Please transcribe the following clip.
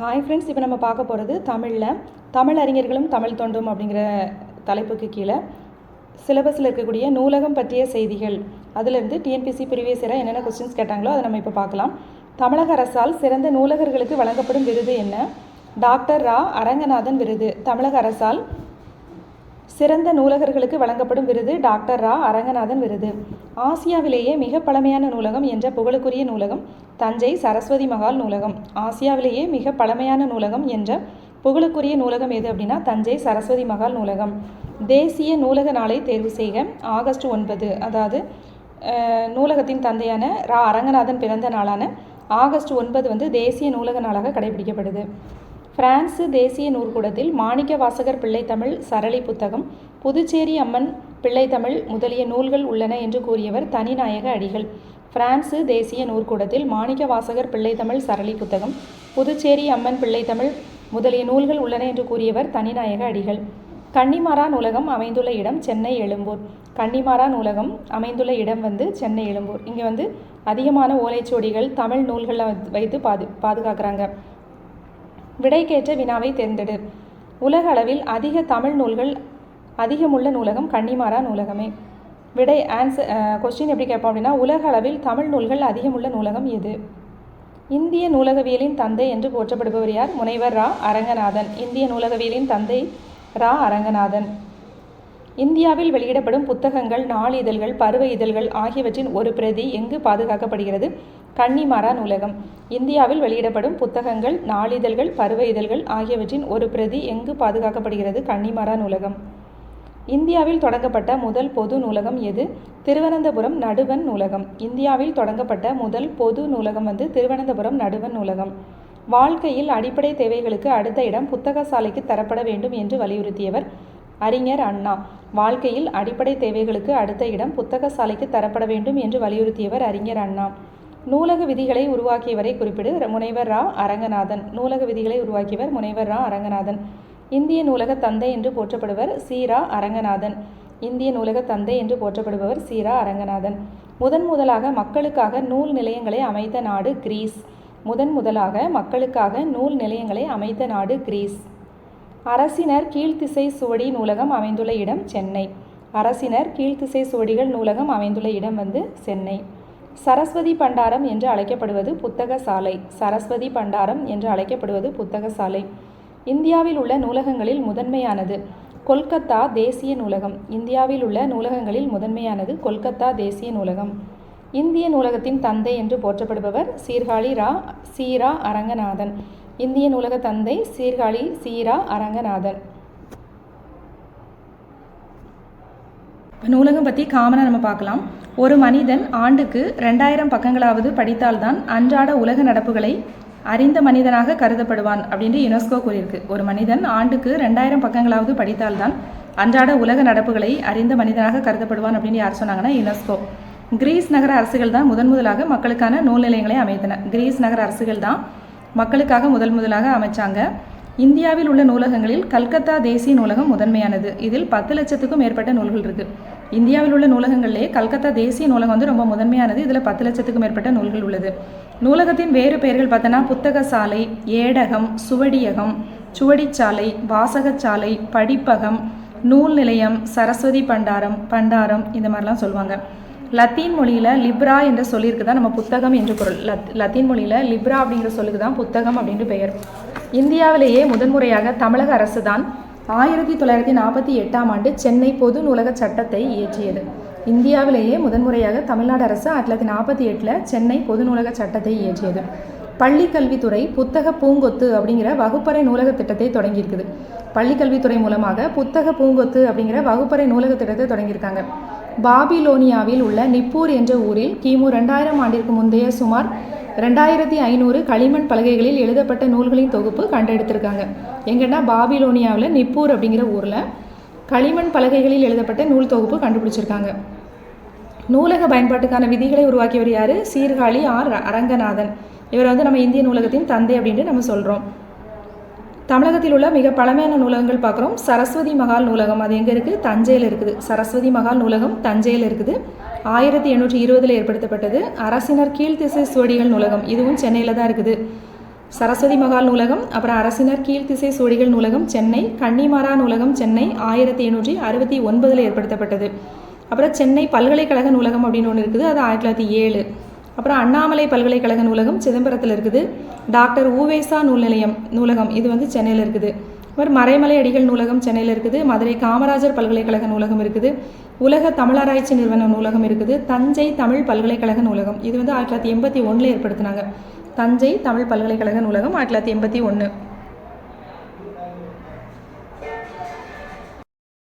Hi friends இப்போ நம்ம பார்க்க போகிறது தமிழில். தமிழ் அறிஞர்களும் தமிழ் தொண்டும் அப்படிங்கிற தலைப்புக்கு கீழே. சிலபஸில் இருக்கக்கூடிய நூலகம் பற்றிய செய்திகள். அதிலிருந்து டிஎன்பிசி ப்ரீவியஸ் இயராக என்னென்ன கொஸ்டின்ஸ் கேட்டாங்களோ அதை நம்ம இப்போ பார்க்கலாம். தமிழக அரசால் சிறந்த நூலகர்களுக்கு வழங்கப்படும் விருது என்ன? டாக்டர் ரா. அரங்கநாதன் விருது. தமிழக அரசால் சிறந்த நூலகர்களுக்கு வழங்கப்படும் விருது டாக்டர் ரா. அரங்கநாதன் விருது. ஆசியாவிலேயே மிக பழமையான நூலகம் என்ற புகழுக்குரிய நூலகம் தஞ்சை சரஸ்வதி மகால் நூலகம். ஆசியாவிலேயே மிக பழமையான நூலகம் என்ற புகழுக்குரிய நூலகம் எது அப்படின்னா தஞ்சை சரஸ்வதி மகால் நூலகம். தேசிய நூலக நாளை தேர்வு செய்க. ஆகஸ்ட் ஒன்பது அதாவது நூலகத்தின் தந்தையான ரா. அரங்கநாதன் பிறந்த நாளான ஆகஸ்ட் ஒன்பது வந்து தேசிய நூலக நாளாக கடைபிடிக்கப்படுது. பிரான்சு தேசிய நூற்கூடத்தில் மாணிக்க வாசகர் பிள்ளைத்தமிழ் சரளி புத்தகம் புதுச்சேரி அம்மன் பிள்ளைத்தமிழ் முதலிய நூல்கள் உள்ளன என்று கூறியவர் தனிநாயக அடிகள். பிரான்சு தேசிய நூற்கூடத்தில் மாணிக்க வாசகர் பிள்ளைத்தமிழ் சரளி புத்தகம் புதுச்சேரி அம்மன் பிள்ளைத்தமிழ் முதலிய நூல்கள் உள்ளன என்று கூறியவர் தனிநாயக அடிகள். கன்னிமாரா நூலகம் அமைந்துள்ள இடம் சென்னை எழும்பூர். கன்னிமாரா நூலகம் அமைந்துள்ள இடம் வந்து சென்னை எழும்பூர். இங்கே வந்து அதிகமான ஓலைச்சுவடிகள் தமிழ் நூல்களை வைத்து பாது பாதுகாக்கிறாங்க. விடைக்கேற்ற வினாவை தேர்ந்தெடு. உலக அளவில் அதிக தமிழ் நூல்கள் அதிகமுள்ள நூலகம் கன்னிமாரா நூலகமே. விடை ஆன்சர் கொஸ்டின் எப்படி கேட்போம் அப்படின்னா உலக அளவில் தமிழ் நூல்கள் அதிகமுள்ள நூலகம் எது? இந்திய நூலகவியலின் தந்தை என்று போற்றப்படுபவர் யார்? முனைவர் ரா. அரங்கநாதன். இந்திய நூலகவியலின் தந்தை ரா. அரங்கநாதன். இந்தியாவில் வெளியிடப்படும் புத்தகங்கள் நாளிதழ்கள் பருவ இதழ்கள் ஆகியவற்றின் ஒரு பிரதி எங்கு பாதுகாக்கப்படுகிறது? கன்னிமாரா நூலகம். இந்தியாவில் வெளியிடப்படும் புத்தகங்கள் நாளிதழ்கள் பருவ இதழ்கள் ஆகியவற்றின் ஒரு பிரதி எங்கு பாதுகாக்கப்படுகிறது? கன்னிமாரா நூலகம். இந்தியாவில் தொடங்கப்பட்ட முதல் பொது நூலகம் எது? திருவனந்தபுரம் நடுவன் நூலகம். இந்தியாவில் தொடங்கப்பட்ட முதல் பொது நூலகம் வந்து திருவனந்தபுரம் நடுவன் நூலகம். வாழ்க்கையில் அடிப்படை தேவைகளுக்கு அடுத்த இடம் புத்தக சாலைக்கு தரப்பட வேண்டும் என்று வலியுறுத்தியவர் அறிஞர் அண்ணா. வாழ்க்கையில் அடிப்படை தேவைகளுக்கு அடுத்த இடம் புத்தக சாலைக்கு தரப்பட வேண்டும் என்று வலியுறுத்தியவர் அறிஞர் அண்ணா. நூலக விதிகளை உருவாக்கியவரை குறிப்பிடு. முனைவர் ரா. அரங்கநாதன். நூலக விதிகளை உருவாக்கியவர் முனைவர் ரா. அரங்கநாதன். இந்திய நூலக தந்தை என்று போற்றப்படுவர் சீரா அரங்கநாதன். இந்திய நூலக தந்தை என்று போற்றப்படுபவர் சீரா அரங்கநாதன். முதன் முதலாக மக்களுக்காக நூல் நிலையங்களை அமைத்த நாடு கிரீஸ். முதன் முதலாக மக்களுக்காக நூல் நிலையங்களை அமைத்த நாடு கிரீஸ். அரசினர் கீழ்த்திசை சுவடி நூலகம் அமைந்துள்ள இடம் சென்னை. அரசினர் கீழ்த்திசை சுவடிகள் நூலகம் அமைந்துள்ள இடம் வந்து சென்னை. சரஸ்வதி பண்டாரம் என்று அழைக்கப்படுவது புத்தக சாலை. சரஸ்வதி பண்டாரம் என்று அழைக்கப்படுவது புத்தக சாலை. இந்தியாவில் உள்ள நூலகங்களில் முதன்மையானது கொல்கத்தா தேசிய நூலகம். இந்தியாவில் உள்ள நூலகங்களில் முதன்மையானது கொல்கத்தா தேசிய நூலகம். இந்திய நூலகத்தின் தந்தை என்று போற்றப்படுபவர் சீர்காழி ரா சீரா அரங்கநாதன். இந்திய நூலக தந்தை சீர்காழி சீரா அரங்கநாதன். நூலகம் பற்றி காமனாக நம்ம பார்க்கலாம். ஒரு மனிதன் ஆண்டுக்கு ரெண்டாயிரம் பக்கங்களாவது படித்தால்தான் அன்றாட உலக நடப்புகளை அறிந்த மனிதனாக கருதப்படுவான் அப்படின்ட்டு யுனெஸ்கோ கூறியிருக்கு. ஒரு மனிதன் ஆண்டுக்கு ரெண்டாயிரம் பக்கங்களாவது படித்தால்தான் அன்றாட உலக நடப்புகளை அறிந்த மனிதனாக கருதப்படுவான் அப்படின்னு யார் சொன்னாங்கன்னா யுனெஸ்கோ. கிரீஸ் நகர அரசுகள் தான் முதன் முதலாக மக்களுக்கான நூல் நிலையங்களை அமைத்தன. கிரீஸ் நகர அரசுகள் தான் மக்களுக்காக முதல் முதலாக அமைச்சாங்க. இந்தியாவில் உள்ள நூலகங்களில் கல்கத்தா தேசிய நூலகம் முதன்மையானது. இதில் பத்து லட்சத்துக்கும் மேற்பட்ட நூல்கள் இருக்கு. இந்தியாவில் உள்ள நூலகங்களிலே கல்கத்தா தேசிய நூலகம் வந்து ரொம்ப முதன்மையானது. இதில் பத்து லட்சத்துக்கும் மேற்பட்ட நூல்கள் உள்ளது. நூலகத்தின் வேறு பெயர்கள் பார்த்தோன்னா புத்தக சாலை ஏடகம் சுவடியகம் சுவடிச்சாலை வாசகச்சாலை படிப்பகம் நூல் நிலையம் சரஸ்வதி பண்டாரம் பண்டாரம் இந்த மாதிரிலாம் சொல்லுவாங்க. லத்தீன் மொழியில் லிப்ரா என்ற சொல்லிற்கு தான் நம்ம புத்தகம் என்று பொருள். லத் லத்தீன் மொழியில் லிப்ரா அப்படிங்கிற சொல்லுக்கு தான் புத்தகம் அப்படின்னு பெயர். இந்தியாவிலேயே முதன்முறையாக தமிழக அரசு தான் ஆயிரத்தி தொள்ளாயிரத்தி நாற்பத்தி எட்டாம் ஆண்டு சென்னை பொது நூலக சட்டத்தை இயற்றியது. இந்தியாவிலேயே முதன்முறையாக தமிழ்நாடு அரசு ஆயிரத்தி தொள்ளாயிரத்தி நாற்பத்தி எட்டில் சென்னை பொது நூலக சட்டத்தை இயற்றியது. பள்ளி கல்வித்துறை புத்தக பூங்கொத்து அப்படிங்கிற வகுப்பறை நூலக திட்டத்தை தொடங்கியிருக்குது. பள்ளிக்கல்வித்துறை மூலமாக புத்தக பூங்கொத்து அப்படிங்கிற வகுப்பறை நூலக திட்டத்தை தொடங்கியிருக்காங்க. பாபிலோனியாவில் உள்ள நிப்பூர் என்ற ஊரில் கிமு ரெண்டாயிரம் ஆண்டிற்கு முந்தைய சுமார் ரெண்டாயிரத்தி ஐநூறு களிமண் பலகைகளில் எழுதப்பட்ட நூல்களின் தொகுப்பு கண்டெடுத்திருக்காங்க. எங்கன்னா பாபிலோனியாவில் நிப்பூர் அப்படிங்கிற ஊரில் களிமண் பலகைகளில் எழுதப்பட்ட நூல் தொகுப்பு கண்டுபிடிச்சிருக்காங்க. நூலக பயன்பாட்டுக்கான விதிகளை உருவாக்கியவர் யார்? சீர்காழி ஆர் அரங்கநாதன். இவர் வந்து நம்ம இந்திய நூலகத்தின் தந்தை அப்படின்ட்டு நம்ம சொல்கிறோம் தமிழகத்தில் உள்ள மிக பழமையான நூலகங்கள் பார்க்குறோம். சரஸ்வதி மகால் நூலகம். அது எங்கே இருக்குது தஞ்சையில் இருக்குது. சரஸ்வதி மகால் நூலகம் தஞ்சையில் இருக்குது. ஆயிரத்தி எண்ணூற்றி இருபதில் ஏற்படுத்தப்பட்டது. அரசினர் கீழ்த்திசை சுவடிகள் நூலகம். இதுவும் சென்னையில் தான் இருக்குது. சரஸ்வதி மகால் நூலகம் அப்புறம் அரசினர் கீழ்த்திசை சுவடிகள் நூலகம் சென்னை கன்னிமாரா நூலகம் சென்னை ஆயிரத்தி எண்ணூற்றி அறுபத்தி ஒன்பதில் ஏற்படுத்தப்பட்டது. அப்புறம் சென்னை பல்கலைக்கழக நூலகம் அப்படின்னு ஒன்று இருக்குது. அது ஆயிரத்தி தொள்ளாயிரத்தி ஏழு. அப்புறம் அண்ணாமலை பல்கலைக்கழக நூலகம் சிதம்பரத்தில் இருக்குது. டாக்டர் ஊவேசா நூல் நிலையம் நூலகம் இது வந்து சென்னையில் இருக்குது. அப்புறம் மறைமலை அடிகள் நூலகம் சென்னையில் இருக்குது. மதுரை காமராஜர் பல்கலைக்கழக நூலகம் இருக்குது. உலக தமிழராய்ச்சி நிறுவன நூலகம் இருக்குது. தஞ்சை தமிழ் பல்கலைக்கழக நூலகம் இது வந்து ஆயிரத்தி தொள்ளாயிரத்தி எண்பத்தி ஒன்றில் ஏற்படுத்தினாங்க. தஞ்சை தமிழ் பல்கலைக்கழக நூலகம் ஆயிரத்தி தொள்ளாயிரத்தி எண்பத்தி ஒன்று